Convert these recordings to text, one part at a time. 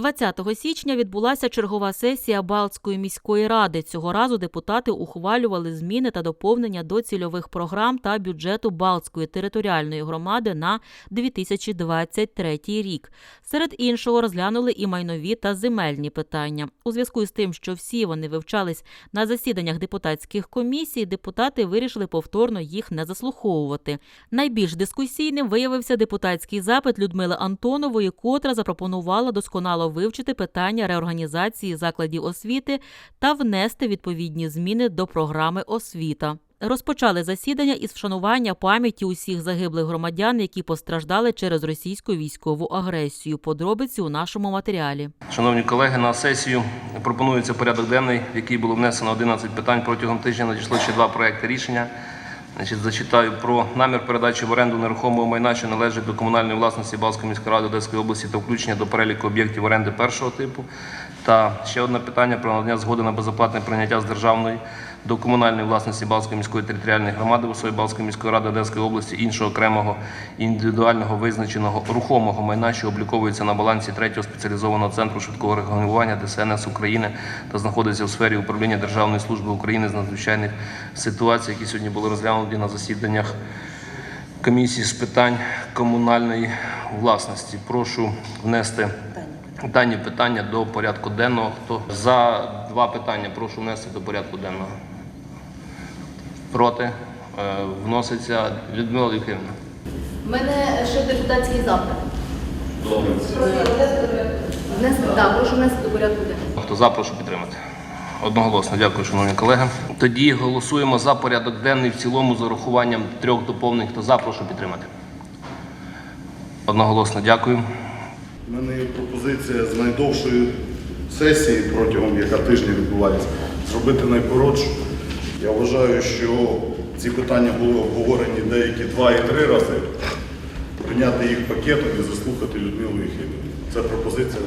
20 січня відбулася чергова сесія Балтської міської ради. Цього разу депутати ухвалювали зміни та доповнення до цільових програм та бюджету Балтської територіальної громади на 2023 рік. Серед іншого розглянули і майнові та земельні питання. У зв'язку з тим, що всі вони вивчались на засіданнях депутатських комісій, депутати вирішили повторно їх не заслуховувати. Найбільш дискусійним виявився депутатський запит Людмили Антонової, котра запропонувала досконало вивчити питання реорганізації закладів освіти та внести відповідні зміни до програми освіта. Розпочали засідання із вшанування пам'яті усіх загиблих громадян, які постраждали через російську військову агресію. Подробиці у нашому матеріалі. Шановні колеги, на сесію пропонується порядок денний, в який було внесено 11 питань. Протягом тижня надійшло ще два проекти рішення. Значить, зачитаю про намір передачі в оренду нерухомого майна, що належить до комунальної власності Балської міської ради Одеської області та включення до переліку об'єктів оренди першого типу. Та ще одне питання про надання згоди на безоплатне прийняття з державної до комунальної власності Балської міської територіальної громади особі Балської міської ради Одеської області іншого окремого індивідуального визначеного рухомого майна, що обліковується на балансі третього спеціалізованого центру швидкого реагування ДСНС України та знаходиться у сфері управління Державної служби України з надзвичайних ситуацій, які сьогодні були розглянуті на засіданнях комісії з питань комунальної власності. Прошу внести дані питання до порядку денного. Хто за два питання прошу внести до порядку денного. Проти Е, вноситься Людмила Юхимівна. У мене ще депутатський запит. Добре. Внести, да, прошу внести до порядку денного. Хто за, прошу підтримати. Одноголосно, дякую, шановні колеги. Тоді голосуємо за порядок денний в цілому з урахуванням трьох доповнень. Хто за, прошу підтримати. Одноголосно, дякую. У мене є пропозиція з найдовшої сесії, протягом яка тижня відбувається, зробити найкоротшу. Я вважаю, що ці питання були обговорені деякі два і три рази. Прийняти їх пакетом і заслухати Людмилу Єхимівну. Це пропозиція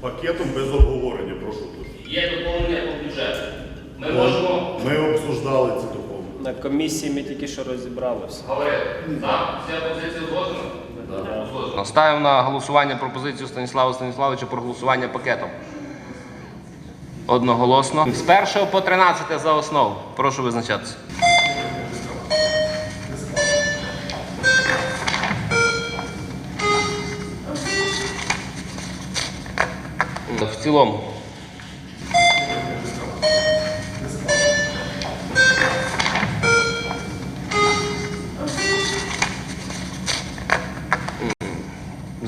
пакетом без обговорення, прошу тут. Є доповнення по бюджету. Ми можемо Ми обсуждали ці доповнення. На комісії ми тільки що розібрали все. говорити. За, вся позиція згодна? Ставимо на голосування пропозицію Станіслава Станіславовича про голосування пакетом. Одноголосно. З 1 по 13 за основу. Прошу визначатися. В цілому.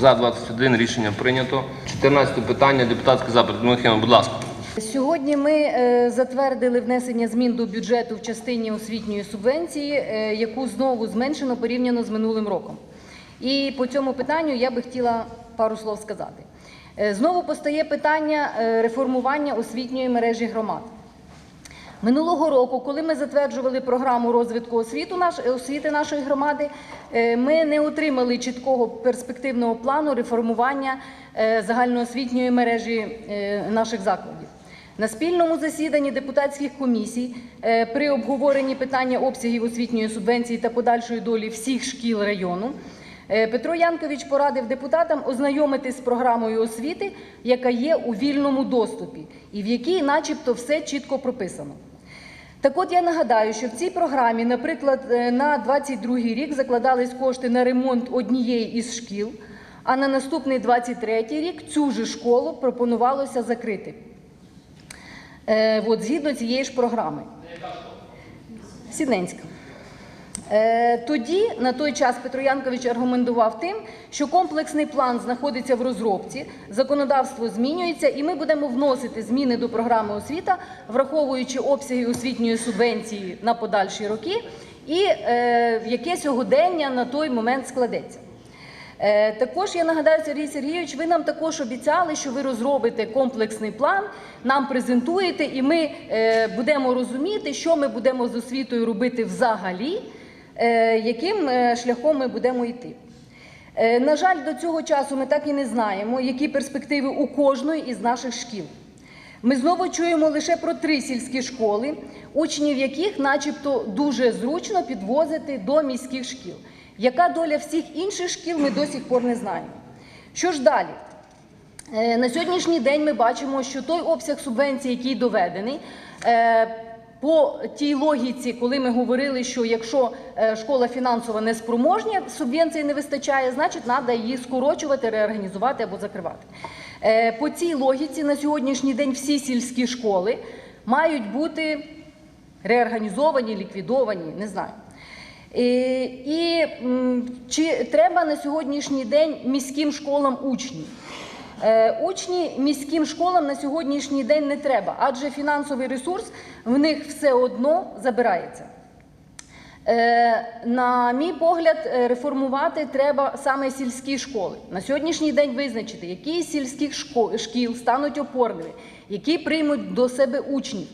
За 21 рішення прийнято. 14 питання, депутатський запит. Михайло, будь ласка. Сьогодні ми е, затвердили внесення змін до бюджету в частині освітньої субвенції, е, яку знову зменшено порівняно з минулим роком. І по цьому питанню я би хотіла пару слов сказати. Е, Знову постає питання реформування освітньої мережі громад. Минулого року, коли ми затверджували програму розвитку освіту, освіти нашої громади, е, ми не отримали чіткого перспективного плану реформування е, загальноосвітньої мережі е, наших закладів. На спільному засіданні депутатських комісій при обговоренні питання обсягів освітньої субвенції та подальшої долі всіх шкіл району Петро Янкович порадив депутатам ознайомитись з програмою освіти, яка є у вільному доступі, і в якій, начебто, все чітко прописано. Так от я нагадаю, що в цій програмі, наприклад, е, на 22 рік закладались кошти на ремонт однієї із шкіл, а на наступний 23 рік цю же школу пропонувалося закрити. Е, от, згідно цієї ж програми. Сідненська. Е, Тоді на той час Петро Янкович аргументував тим, що комплексний план знаходиться в розробці, законодавство змінюється, і ми будемо вносити зміни до програми освіта, враховуючи обсяги освітньої субвенції на подальші роки, і е, яке сьогодення на той момент складеться. Е, Також я нагадаю, Сергій Сергійович, ви нам також обіцяли, що ви розробите комплексний план, нам презентуєте, і ми е, будемо розуміти, що ми будемо з освітою робити взагалі, яким е, шляхом ми будемо йти. Е, На жаль, до цього часу ми так і не знаємо, які перспективи у кожної із наших шкіл. Ми знову чуємо лише про три сільські школи, учнів яких, начебто, дуже зручно підвозити до міських шкіл. Яка доля всіх інших шкіл, ми до сих пор не знаємо. Що ж далі? Е, На сьогоднішній день ми бачимо, що той обсяг субвенцій, який доведений, е, по тій логіці, коли ми говорили, що якщо е, школа фінансово неспроможня, субвенції не вистачає, значить треба її скорочувати, реорганізувати або закривати. Е, По цій логіці на сьогоднішній день всі сільські школи мають бути реорганізовані, ліквідовані, не знаю. Е, І чи треба на сьогоднішній день міським школам учні? Е, Учні міським школам на сьогоднішній день не треба, адже фінансовий ресурс в них все одно забирається. Е, На мій погляд, е, реформувати треба саме сільські школи. На сьогоднішній день визначити, які з сільських шкіл стануть опорними, які приймуть до себе учнів,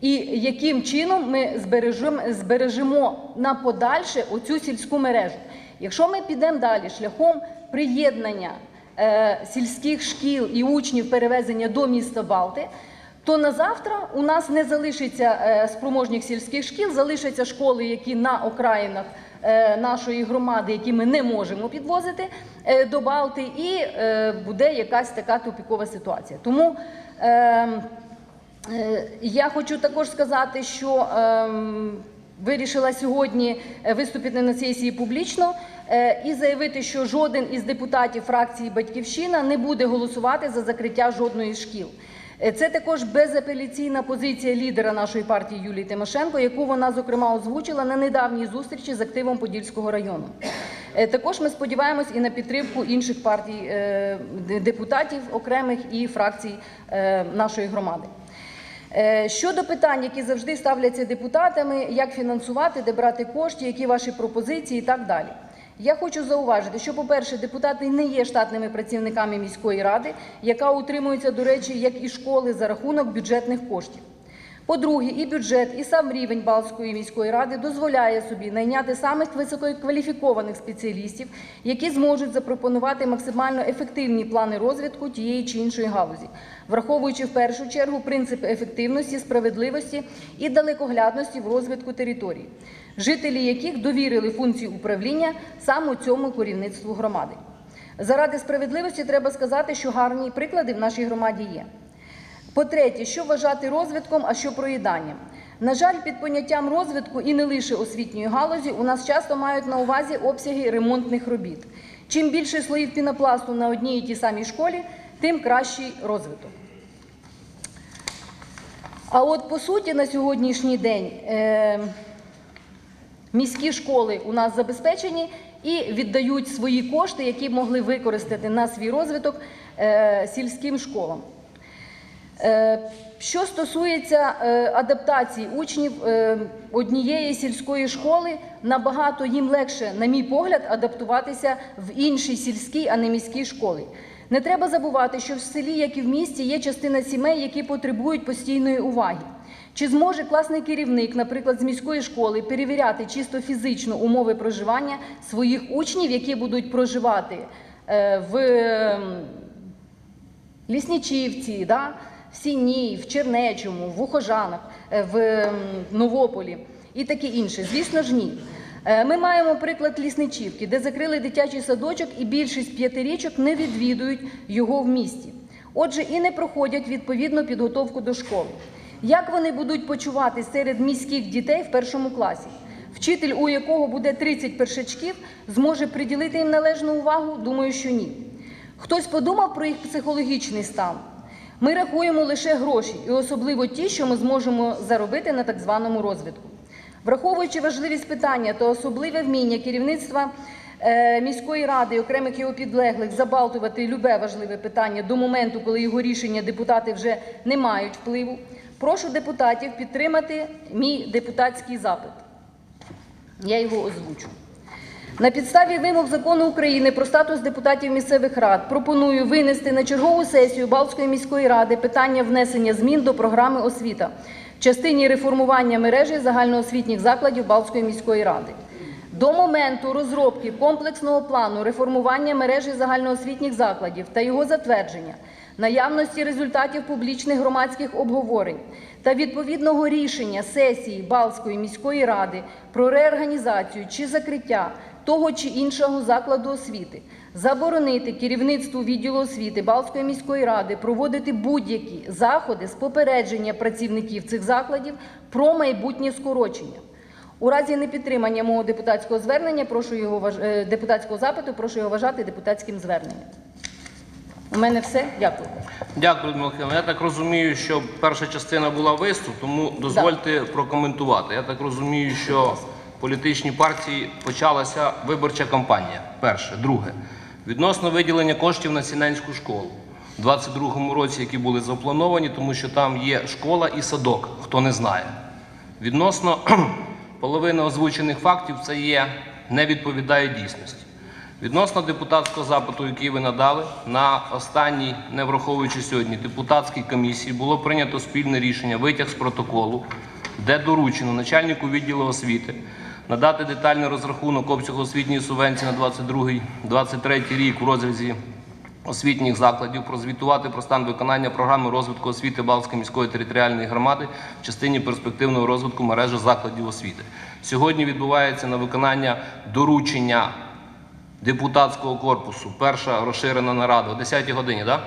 і яким чином ми збережемо, збережемо на подальше оцю сільську мережу. Якщо ми підемо далі шляхом приєднання сільських шкіл і учнів перевезення до міста Балти, то на завтра у нас не залишиться е, спроможних сільських шкіл, залишаться школи, які на окраїнах е, нашої громади, які ми не можемо підвозити е, до Балти, і е, буде якась така тупікова ситуація. Тому е, Е, Я хочу також сказати, що ем, вирішила сьогодні е, виступити на сесії публічно е, і заявити, що жоден із депутатів фракції Батьківщина не буде голосувати за закриття жодної шкіл. Е, Це також безапеляційна позиція лідера нашої партії Юлії Тимошенко, яку вона зокрема озвучила на недавній зустрічі з активом Подільського району. Також ми сподіваємось і на підтримку інших партій депутатів окремих і фракцій нашої громади. Е, Щодо питань, які завжди ставляться депутатами, як фінансувати, де брати кошти, які ваші пропозиції і так далі. Я хочу зауважити, що, по-перше, депутати не є штатними працівниками міської ради, яка утримується, до речі, як і школи за рахунок бюджетних коштів. По-друге, і бюджет, і сам рівень Балтської міської ради дозволяє собі найняти самих висококваліфікованих спеціалістів, які зможуть запропонувати максимально ефективні плани розвитку тієї чи іншої галузі, враховуючи в першу чергу принципи ефективності, справедливості і далекоглядності в розвитку території, жителі яких довірили функції управління саме цьому керівництву громади. Заради справедливості треба сказати, що гарні приклади в нашій громаді є. По-третє, що вважати розвитком, а що проїданням? На жаль, під поняттям розвитку і не лише освітньої галузі у нас часто мають на увазі обсяги ремонтних робіт. Чим більше слоїв пінопласту на одній і тій самій школі, тим кращий розвиток. А от по суті на сьогоднішній день е, міські школи у нас забезпечені і віддають свої кошти, які б могли використати на свій розвиток е, сільським школам. Е, Що стосується е, адаптації учнів е, однієї сільської школи, набагато їм легше, на мій погляд, адаптуватися в іншій сільській, а не міській школі. Не треба забувати, що в селі, як і в місті, є частина сімей, які потребують постійної уваги. Чи зможе класний керівник, наприклад, з міської школи, перевіряти чисто фізично умови проживання своїх учнів, які будуть проживати в Ліснічівці, да? В Сіні, в Чернечому, в Ухожанах, е, в Новополі і таке інше. Звісно ж, ні. Е, Ми маємо приклад Лісничівки, де закрили дитячий садочок, і більшість п'ятирічок не відвідують його в місті. Отже, і не проходять відповідну підготовку до школи. Як вони будуть почуватись серед міських дітей в першому класі? Вчитель, у якого буде 30 першачків, зможе приділити їм належну увагу? Думаю, що ні. Хтось подумав про їх психологічний стан. Ми рахуємо лише гроші, і особливо ті, що ми зможемо заробити на так званому розвитку. Враховуючи важливість питання та особливе вміння керівництва е, міської ради і окремих його підлеглих забалтувати любе важливе питання до моменту, коли його рішення депутати вже не мають впливу, прошу депутатів підтримати мій депутатський запит. Я його озвучу. На підставі вимог закону України про статус депутатів місцевих рад пропоную винести на чергову сесію Балтської міської ради питання внесення змін до програми освіта в частині реформування мережі загальноосвітніх закладів Балтської міської ради. До моменту розробки комплексного плану реформування мережі загальноосвітніх закладів та його затвердження, наявності результатів публічних громадських обговорень та відповідного рішення сесії Балтської міської ради про реорганізацію чи закриття того чи іншого закладу освіти заборонити керівництву відділу освіти Балтської міської ради проводити будь-які заходи з попередження працівників цих закладів про майбутнє скорочення. У разі непідтримання мого депутатського звернення, прошу його е, депутатського запиту, прошу його вважати депутатським зверненням. У мене все. Дякую. Дякую, Михайловна. Я так розумію, що перша частина була виступ, тому дозвольте прокоментувати. Я так розумію, що політичній партії почалася виборча кампанія. Перше. Друге. Відносно виділення коштів на Сіненську школу у 22-му році, які були заплановані, тому що там є школа і садок, хто не знає. Відносно половини озвучених фактів, це є не відповідає дійсності. Відносно депутатського запиту, який ви надали, на останній, не враховуючи сьогодні, депутатській комісії було прийнято спільне рішення, витяг з протоколу, де доручено начальнику відділу освіти надати детальний розрахунок обсягу освітньої субвенції на 22-23 рік у розрізі освітніх закладів, прозвітувати про стан виконання програми розвитку освіти Балтської міської територіальної громади в частині перспективного розвитку мережі закладів освіти. Сьогодні відбувається на виконання доручення депутатського корпусу. Перша розширена нарада о 10-й годині, так?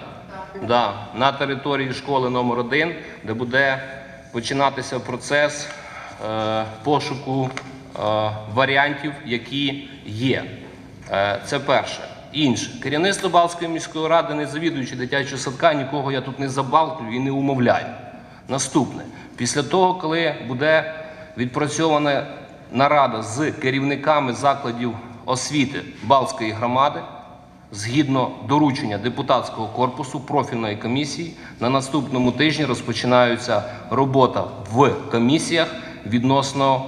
Да, на території школи номер 1 де буде починатися процес е, пошуку варіантів, які є. Е, це перше. Інше. Керівництво Балтської міської ради, не завідуючи дитячого садка, нікого я тут не забалтую і не умовляю. Наступне. Після того, коли буде відпрацьована нарада з керівниками закладів освіти Балтської громади, згідно доручення депутатського корпусу профільної комісії, на наступному тижні розпочинається робота в комісіях відносно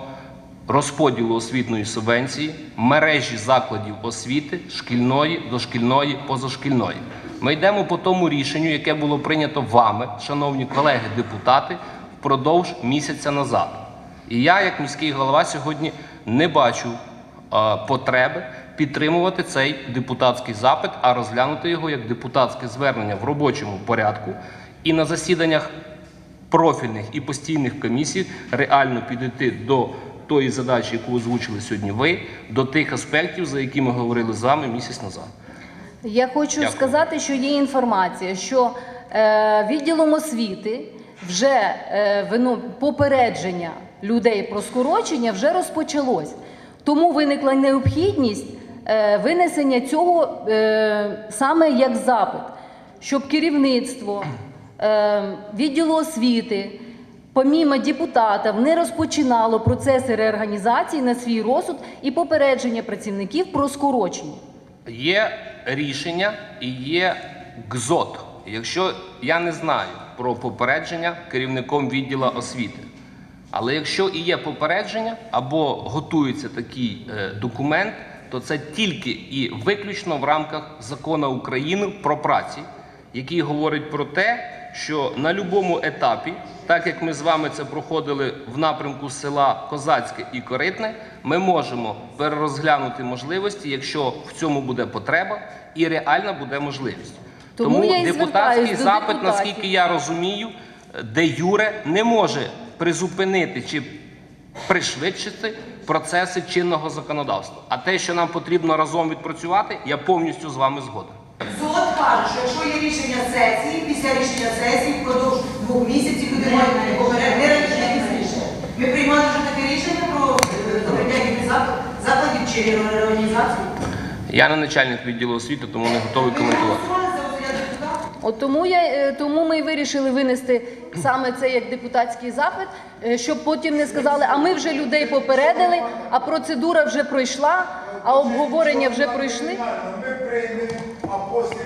розподілу освітньої субвенції, мережі закладів освіти шкільної, дошкільної, позашкільної. Ми йдемо по тому рішенню, яке було прийнято вами, шановні колеги-депутати, впродовж місяця назад. І я, як міський голова, сьогодні не бачу потреби підтримувати цей депутатський запит, а розглянути його як депутатське звернення в робочому порядку і на засіданнях профільних і постійних комісій реально підійти до тої задачі, яку озвучили сьогодні ви, до тих аспектів, за які ми говорили з вами місяць назад. Я хочу Дякую. сказати, що є інформація, що е, відділом освіти вже е, вино, попередження людей про скорочення вже розпочалось. Тому виникла необхідність е, винесення цього е, саме як запит, щоб керівництво е, відділу освіти, помімо депутатів, не розпочинало процеси реорганізації на свій розсуд і попередження працівників про скорочення. Є рішення і є ГЗОТ. Якщо я не знаю про попередження керівником відділу освіти, але якщо і є попередження або готується такий е, документ, то це тільки і виключно в рамках закону України про праці, який говорить про те, що на будь-якому етапі, так як ми з вами це проходили в напрямку села Козацьке і Коритне, ми можемо перерозглянути можливості, якщо в цьому буде потреба і реальна буде можливість. Тому і депутатський запит, наскільки я розумію, де Юре не може призупинити чи пришвидшити процеси чинного законодавства. А те, що нам потрібно разом відпрацювати, я повністю з вами згоден. Каже, що якщо є рішення сесії, після рішення сесії впродовж двох місяців люди мають попереднє рішення пізніше. Ми приймали вже таке рішення про е, якихось зак- закладів чи реорганізацію. Я не начальник відділу освіти, тому не готовий Ми коментувати. От тому я е, тому ми і вирішили винести саме це як депутатський запит, е, щоб потім не сказали, а ми вже людей попередили, а процедура вже пройшла, а обговорення вже пройшли. Ми приймемо, а розглядати.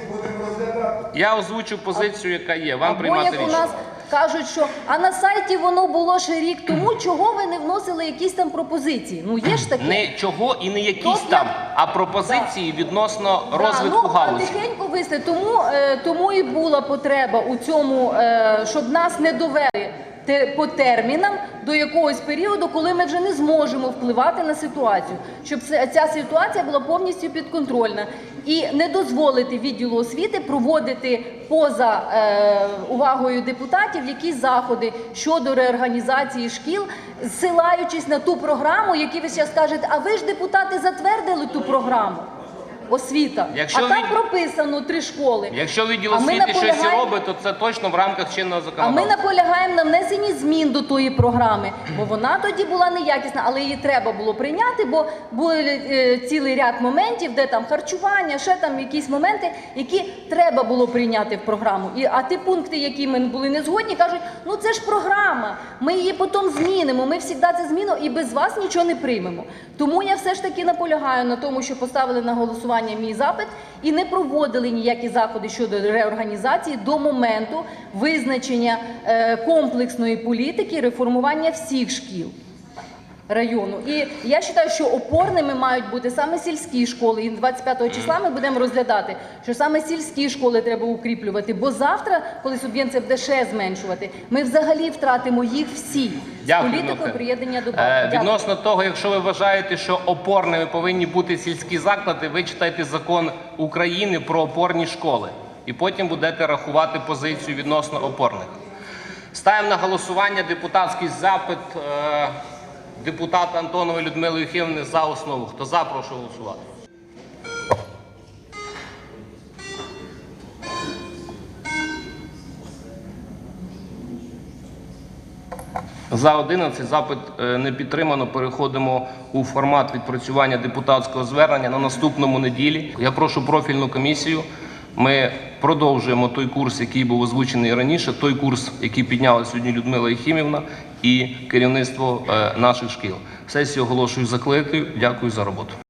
Я озвучу позицію, яка є. Вам Або приймати як у рішення. нас кажуть, що а на сайті воно було ще рік тому, чого ви не вносили якісь там пропозиції? Ну є ж таке. Не чого і не якісь Тобто там, а пропозиції відносно розвитку ну, галузі. Тихенько висли. Тому, е, тому і була потреба у цьому, е, щоб нас не довели по термінам до якогось періоду, коли ми вже не зможемо впливати на ситуацію, щоб ця ситуація була повністю підконтрольна і не дозволити відділу освіти проводити поза е, увагою депутатів якісь заходи щодо реорганізації шкіл, зсилаючись на ту програму, які ви зараз кажете, а ви ж депутати затвердили ту програму. Освіта. Якщо а там від- прописано три школи. Якщо відділ А ми освіти щось і наполягаємо- робить, то це точно в рамках чинного А ми законодавства. наполягаємо на внесенні змін до тої програми, бо вона тоді була неякісна, але її треба було прийняти, бо були е, цілий ряд моментів, де там харчування, ще там якісь моменти, які треба було прийняти в програму. І а ті пункти, які ми були не згодні, кажуть, ну це ж програма, ми її потім змінимо. Ми завжди це змінимо і без вас нічого не приймемо. Тому я все ж таки наполягаю на тому, що поставили на голосування мій запит і не проводили ніякі заходи щодо реорганізації до моменту визначення е, комплексної політики реформування всіх шкіл району. І я вважаю, що опорними мають бути саме сільські школи. І 25 числа ми будемо розглядати, що саме сільські школи треба укріплювати. Бо завтра, коли субвенція буде ще зменшувати, ми взагалі втратимо їх всі з Дякую, політикою Михайло. приєднання до Е. Відносно того, якщо ви вважаєте, що опорними повинні бути сільські заклади, ви читайте закон України про опорні школи і потім будете рахувати позицію відносно опорних. Ставимо на голосування депутатський запит е, депутата Антонової Людмили Юхівни за основу. Хто за, прошу голосувати. За 11 запит е, не підтримано. Переходимо у формат відпрацювання депутатського звернення на наступному неділі. Я прошу профільну комісію. Ми продовжуємо той курс, який був озвучений раніше, той курс, який підняла сьогодні Людмила Єхімівна і керівництво е, наших шкіл. Сесію оголошую закликою. Дякую за роботу.